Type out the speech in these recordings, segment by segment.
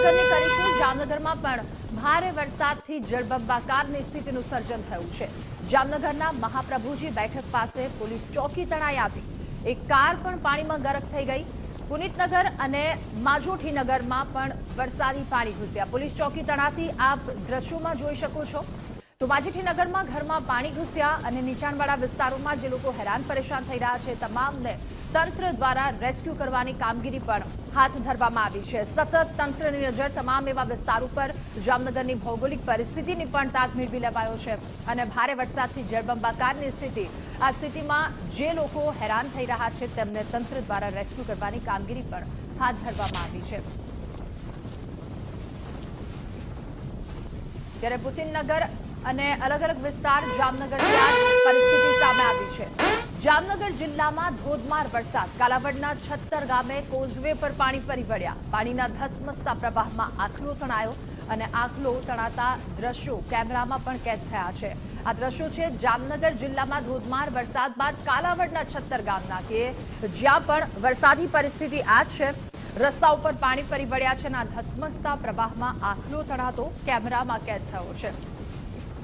જામનગરની કરીશું. જામનગરમાં પણ ભારે વરસાદથી જળબંબાકારની સ્થિતિનું સર્જન થયું છે. જામનગરના મહાપ્રભુજી બેઠક પાસે પોલીસ ચોકી તણાઈ આવી. એક કાર પણ પાણીમાં ગરક થઈ ગઈ. પુનિતનગર અને માજોઠીનગરમાં પણ વરસાદી પાણી ઘૂસ્યા. પોલીસ ચોકી તણાતી આપ દ્રશ્યોમાં જોઈ શકો છો. તો માજીઠીનગરમાં ઘરમાં પાણી ઘૂસ્યા અને નીચાણવાળા વિસ્તારોમાં જે લોકો હેરાન પરેશાન થઈ રહ્યા છે, તમામને તંત્ર દ્વારા રેસ્ક્યુ કરવાની કામગીરી પણ હાથ ધરવામાં આવી છે. સતત તંત્રની નજર તમામ એવા વિસ્તારો પર જામનગરની ભૌગોલિક પરિસ્થિતિની પણ તાક મેળવી લેવાયો છે અને ભારે વરસાદથી જળબંબાકારની સ્થિતિ. આ સ્થિતિમાં જે લોકો હેરાન થઈ રહ્યા છે તેમને તંત્ર દ્વારા રેસ્ક્યુ કરવાની કામગીરી પણ હાથ ધરવામાં આવી છે. ત્યારે પુતિનનગર અને અલગ અલગ વિસ્તાર જામનગરની પરિસ્થિતિ સામે આવી છે. જામનગર જિલ્લામાં ધોધમાર વરસાદ. કાલાવડના છત્તર ગામે કોઝવે પર પાણી ફરી વળ્યા. પાણીના ધસમસતા પ્રવાહમાં આખલો તણાયો અને આખલો તણાતા દ્રશ્યો કેમેરામાં પણ કેદ થયા છે. આ દ્રશ્યો છે જામનગર જિલ્લામાં ધોધમાર વરસાદ બાદ કાલાવડના છત્તર ગામના કે જ્યાં પણ વરસાદી પરિસ્થિતિ આ છે. રસ્તા ઉપર પાણી ફરી વળ્યા છે અને આ ધસમસતા પ્રવાહમાં આખલો તણાતો કેમેરામાં કેદ થયો છે.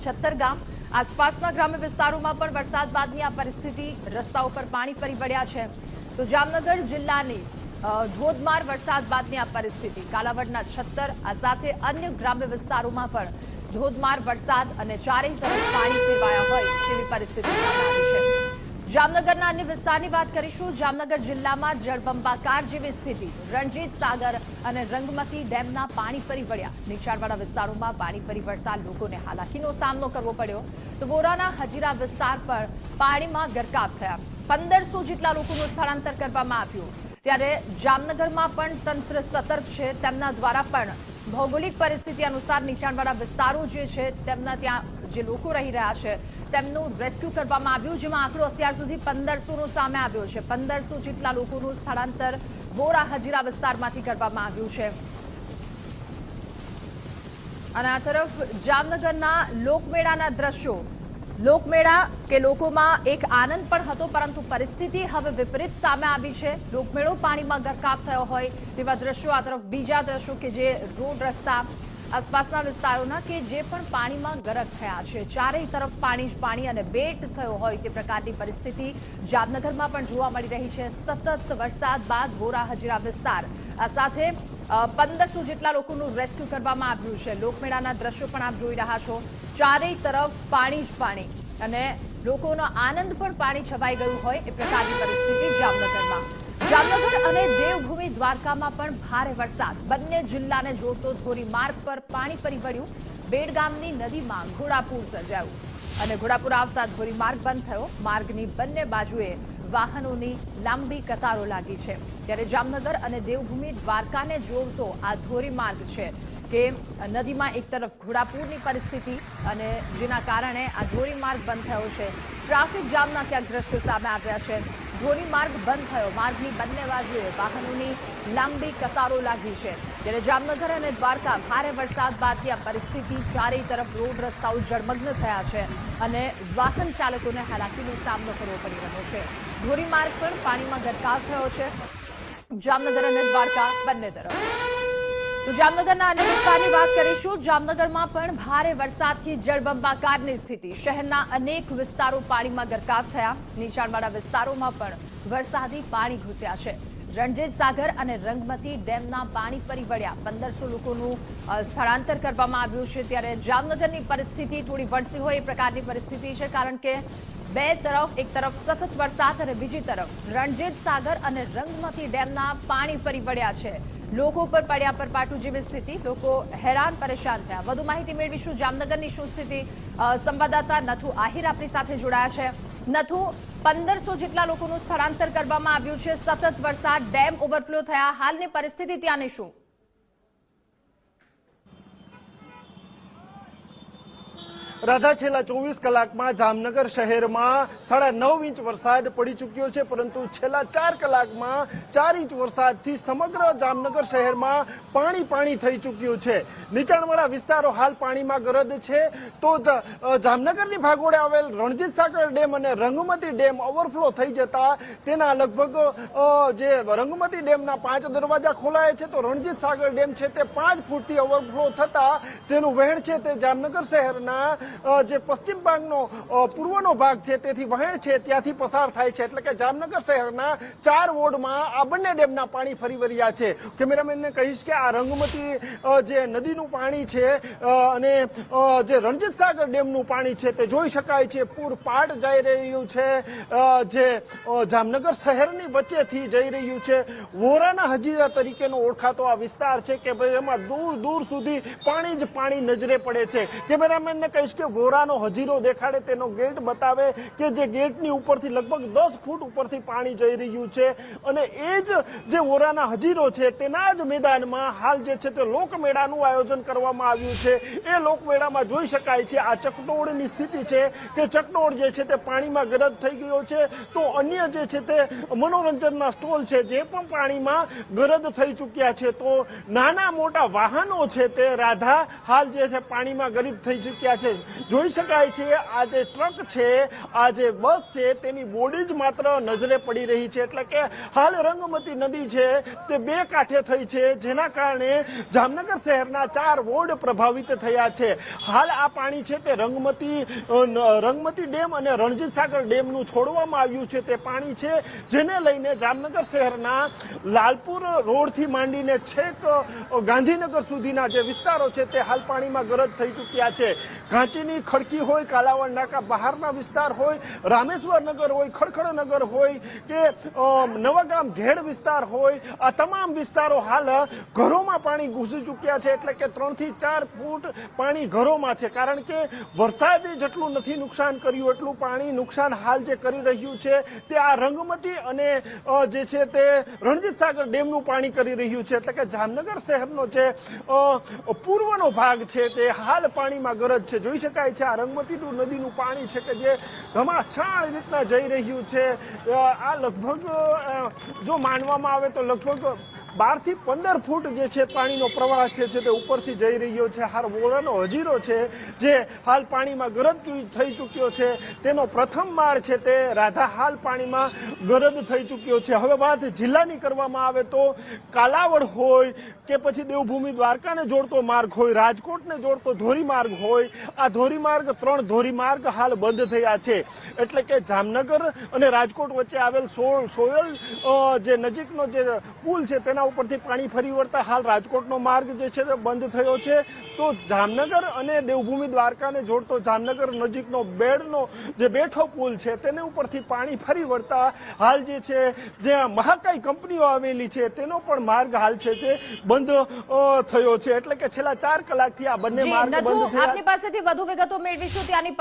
છત્તર ગામ આસપાસના ગ્રામ્ય વિસ્તારોમાં પણ વરસાદ બાદની આ પરિસ્થિતિ રસ્તા ઉપર પાણી ફરી વળ્યા છે. તો જામનગર જિલ્લાની ધોધમાર વરસાદ બાદની આ પરિસ્થિતિ. કાલાવડના છત્તર, આ સાથે અન્ય ગ્રામ્ય વિસ્તારોમાં પણ ધોધમાર વરસાદ અને ચારેય તરફ પાણી પીવાયા હોય તેવી પરિસ્થિતિ સામે આવી છે. જામનગરના અન્ય વિસ્તારની વાત કરીશું. જામનગર જિલ્લામાં જળબંબાકાર જેવી સ્થિતિ. રણજીત સાગર અને રંગમતી ડેમના પાણી ફરી વળ્યા. નીચાણવાળા વિસ્તારોમાં પાણી ફરી વળતા લોકોને હાલાકીનો સામનો કરવો પડ્યો. તો વોરાના હજીરા વિસ્તાર પર પાણીમાં ગરકાવ થયા. પંદરસો જેટલા લોકોનું સ્થળાંતર કરવામાં આવ્યું. ત્યારે જામનગરમાં પણ તંત્ર સતર્ક છે. તેમના દ્વારા પણ ભૌગોલિક પરિસ્થિતિ અનુસાર નીચાણવાળા વિસ્તારો જે છે, તેમના ત્યાં જે લોકો રહી રહ્યા છે, તેમનું રેસ્ક્યુ કરવામાં આવ્યું, જેમાં આંકડો અત્યાર સુધી પંદરસો સામે આવ્યો છે. પંદરસો જેટલા લોકોનું સ્થળાંતર વોરા હજીરા વિસ્તારમાંથી કરવામાં આવ્યું છે. અને આ તરફ જામનગરના લોકમેળાના દ્રશ્યો લોકમેળા કે લોકોમાં એક આનંદ પણ હતો, પરંતુ પરિસ્થિતિ હવે વિપરીત સામે આવી છે. લોકમેળો પાણીમાં ગરકાવ થયો હોય તેવા દ્રશ્યો આ તરફ બીજા દ્રશ્યો કે જે રોડ રસ્તા આસપાસના વિસ્તારોના કે જે પણ પાણીમાં ગરક થયા છે. ચારેય તરફ પાણી જ પાણી અને બેટ થયો હોય તે પ્રકારની પરિસ્થિતિ જામનગરમાં પણ જોવા મળી રહી છે. સતત વરસાદ બાદ ગોરા, હજીરા વિસ્તાર. આ સાથે પંદરસો જેટલા લોકોનું રેસ્ક્યુ કરવામાં આવ્યું છે. લોકમેળાના દ્રશ્યો પણ આપ જોઈ રહ્યા છો. ચારેય તરફ પાણી જ પાણી. અને લોકોનો આનંદ પણ પાણી છવાઈ ગયું હોય એ પ્રકારની પરિસ્થિતિ જામનગરમાં. જામનગર અને દેવભૂમિ દ્વારકામાં પણ ભારે વરસાદ. બંને જિલ્લાને જોડતો ધોરીમાર્ગ પર પાણી ફરી વળ્યું. બેડગામની નદીમાં ઘોડાપુર સર્જાયું. અને ઘોડાપુર આવતા ધોરીમાર્ગ બંધ થયો. માર્ગની બંને બાજુએ વાહનોની લાંબી કતારો લાગી છે. ત્યારે જામનગર અને દેવભૂમિ દ્વારકાને જોડતો આ ધોરીમાર્ગ છે કે નદીમાં એક તરફ ઘોડાપૂરની પરિસ્થિતિ અને જેના કારણે આ ધોરીમાર્ગ બંધ થયો છે. ટ્રાફિક જામના ક્યાંક દ્રશ્યો સામે આવ્યા છે. ધોરીમાર્ગ બંધ થયો. માર્ગની બંને બાજુએ વાહનોની લાંબી કતારો લાગી છે. ત્યારે જામનગર અને દ્વારકા ભારે વરસાદ બાદથી આ પરિસ્થિતિ ચારેય તરફ રોડ રસ્તાઓ જળમગ્ન થયા છે અને વાહન ચાલકોને હાલાકીનો સામનો કરવો પડી રહ્યો છે. ધોરીમાર્ગ પણ પાણીમાં ગરકાવ થયો છે. જામનગર અને દ્વારકા બંને તરફ. તો જામનગરના અન્ય વિસ્તારની વાત કરીશું. જામનગરમાં પણ ભારે વરસાદથી જળબંબાકારની સ્થિતિ. શહેરના અનેક વિસ્તારો પાણીમાં ગરકાવ થયા. નીચાણવાળા વિસ્તારોમાં પણ વરસાદી પાણી ઘૂસ્યા છે. રણજીત સાગર અને રંગમતી ડેમના પાણી ફરી વળ્યા. પંદરસો લોકોનું સ્થળાંતર કરવામાં આવ્યું છે. ત્યારે જામનગરની પરિસ્થિતિ થોડી વણસી હોય એ પ્રકારની પરિસ્થિતિ છે, કારણ કે બે તરફ, એક તરફ સતત વરસાદ અને બીજી તરફ રણજીત સાગર અને રંગમતી ડેમના પાણી ફરી વળ્યા છે. લોકો પર પડ્યા પર પાટું જેવી સ્થિતિ. લોકો હેરાન, પરેશાન થયા. વધુ માહિતી મેળવીશું જામનગરની શું સ્થિતિ? સંવાદદાતા નથુ આહિર આપણી સાથે જોડાયા છે. નથુ, પંદરસો જેટલા લોકોનું સ્થળાંતર કરવામાં આવ્યું છે. સતત વરસાદ, ડેમ ઓવરફ્લો થયા. હાલની પરિસ્થિતિ ત્યાંની શું? રાધા, છેલ્લા ચોવીસ કલાકમાં જામનગર શહેરમાં સાડા નવ ઇંચ વરસાદ પડી ચૂક્યો છે, પરંતુ છેલ્લા ચાર કલાકમાં ચાર ઇંચ વરસાદથી સમગ્ર જામનગર શહેરમાં પાણી પાણી થઈ ચૂક્યું છે. નીચાણવાળા વિસ્તારો હાલ પાણીમાં ગરદ છે. તો જામનગરની ભાગોળે આવેલ રણજીત સાગર ડેમ અને રંગમતી ડેમ ઓવરફ્લો થઈ જતા તેના લગભગ જે રંગમતી ડેમના પાંચ દરવાજા ખોલાયા છે, તો રણજીત સાગર ડેમ છે તે પાંચ ફૂટથી ઓવરફ્લો થતા તેનું વહેણ છે તે જામનગર શહેરના જે પશ્ચિમ ભાગનો પૂર્વનો ભાગ છે, તેથી વહેણ છે, ત્યાંથી પસાર થાય છે. એટલે કે જામનગર શહેરના ચાર વોર્ડમાં આ બંને ડેમના પાણી ફરી વળ્યા છે. કેમેરામેનને કહીશ કે આ રંગમતી જે નદીનું પાણી છે અને જે રણજીત સાગર ડેમનું પાણી છે, તે જોઈ શકાય છે. પૂર પાટ જઈ રહ્યું છે જે જામનગર શહેરની વચ્ચેથી જઈ રહ્યું છે. વોરાના હજીરા તરીકેનો ઓળખાતો આ વિસ્તાર છે કે ભાઈ એમાં દૂર દૂર સુધી પાણી જ પાણી નજરે પડે છે. કેમેરામેનને કહીશ કે વોરાનો હજીરો દેખાડે તેનો ગેટ બતાવે કે જે ગેટની ઉપરથી લગભગ દસ ફૂટ ઉપરથી પાણી જઈ રહ્યું છે. અને એ જ જે વોરાના હજીરો છે તેના જ મેદાનમાં હાલ જે છે તે લોકમેળાનું આયોજન કરવામાં આવ્યું છે. એ લોકમેળામાં જોઈ શકાય છે આ ચકડોળની સ્થિતિ છે કે ચકડોળ જે છે તે પાણીમાં ગરદ થઈ ગયો છે. તો અન્ય જે છે તે મનોરંજનના સ્ટોલ છે જે પણ પાણીમાં ગરદ થઈ ચૂક્યા છે. તો નાના મોટા વાહનો છે તે રાધા હાલ જે છે પાણીમાં ગરીબ થઈ ચૂક્યા છે. જોઈ શકાય છે આ જે ટ્રક છે આ જે બસ છે, તેની બોડી જ માત્ર નજરે પડી રહી છે. એટલે કે હાલ રંગમતી નદી છે, તે બે કાંઠે થઈ છે, જેના કારણે જામનગર શહેરના ચાર વોર્ડ પ્રભાવિત થયા છે. હાલ આ પાણી છે તે રંગમતી રંગમતી ડેમ અને રણજીત સાગર ડેમનું છોડવામાં આવ્યું છે. તે પાણી છે જેને લઈને જામનગર શહેરના લાલપુર રોડથી માંડીને છેક ગાંધીનગર સુધીના જે વિસ્તારો છે, તે હાલ પાણીમાં ગરજ થઈ ચૂક્યા છે. ઘાંચીની ખડકી હોય, કાલાવડ નાકા બહારના વિસ્તાર હોય, રામેશ્વર નગર હોય, ખડખડ નગર હોય કે નવાગામ ઘેડ વિસ્તાર હોય, આ તમામ વિસ્તારો હાલ ઘરોમાં પાણી ઘૂસી ચૂક્યા છે. એટલે કે ત્રણથી ચાર ફૂટ પાણી ઘરોમાં છે. કારણ કે વરસાદે જેટલું નથી નુકસાન કર્યું, એટલું પાણી નુકસાન હાલ જે કરી રહ્યું છે, તે આ રંગમતી અને જે છે તે રણજીત સાગર ડેમનું પાણી કરી રહ્યું છે. એટલે કે જામનગર શહેરનો જે પૂર્વનો ભાગ છે, તે હાલ પાણીમાં ગરજ છે. જોઈ શકાય છે. આ રંગમતી નદીનું પાણી છે કે જે ધમાસાણ રીતના જઈ રહ્યું છે. આ લગભગ જો માનવામાં આવે તો લગભગ બારથી પંદર ફૂટ જે છે પાણીનો પ્રવાહ છે તે ઉપરથી જઈ રહ્યો છે. હાર વોરાનો હજીરો છે, જે હાલ પાણીમાં ગરદ થઈ ચૂક્યો છે. તેનો પ્રથમ માળ છે તે રાધા હાલ પાણીમાં ગરદ થઈ ચૂક્યો છે. હવે વાત જિલ્લાની કરવામાં આવે તો કાલાવડ હોય કે પછી દેવભૂમિ દ્વારકાને જોડતો માર્ગ હોય, રાજકોટને જોડતો ધોરીમાર્ગ હોય, આ ધોરીમાર્ગ ત્રણ ધોરીમાર્ગ હાલ બંધ થયા છે. એટલે કે જામનગર અને રાજકોટ વચ્ચે આવેલ સોયલ જે નજીકનો જે પુલ છે તેના ઉપરથી પાણી ફરી વળતા હાલ રાજકોટનો માર્ગ જે છે તે બંધ થયો છે. તો જામનગર અને દેવભૂમિ દ્વારકાને જોડતો જામનગર નજીકનો બેડનો જે બેઠો પુલ છે તેને ઉપરથી પાણી ફરી વળતા હાલ જે છે જ્યાં મહાકાય કંપનીઓ આવેલી છે તેનો પણ માર્ગ હાલ છે તે બંધ થયો છે. એટલે કે છેલ્લા ચાર કલાકથી આ બંને માર્ગ બંધ થયા આપની પાસેથી વધુ વિગતો મેળવીશું ત્યાંની